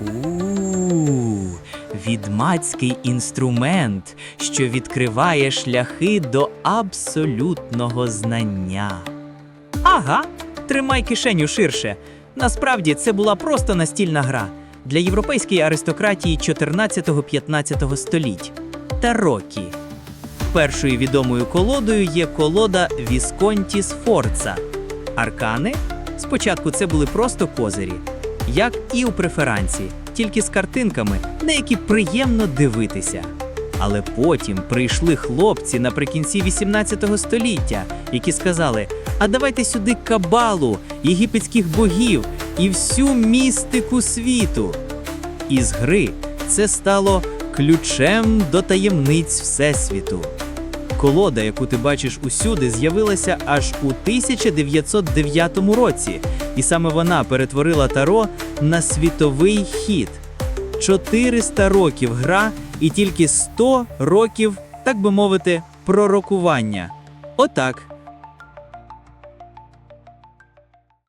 У відмацький інструмент, що відкриває шляхи до абсолютного знання. Ага, тримай кишеню ширше. Насправді це була просто настільна гра для європейської аристократії 14-15 століть. Тарокі. Першою відомою колодою є колода Вісконті Сфорца. Аркани спочатку це були просто козирі, як і у преферанці, тільки з картинками, на які приємно дивитися. Але потім прийшли хлопці наприкінці 18 століття, які сказали: а давайте сюди кабалу, єгипетських богів і всю містику світу. Із гри це стало ключем до таємниць Всесвіту. Колода, яку ти бачиш усюди, з'явилася аж у 1909 році, і саме вона перетворила таро на світовий хід. 400 років гра і тільки 100 років, так би мовити, пророкування. Отак,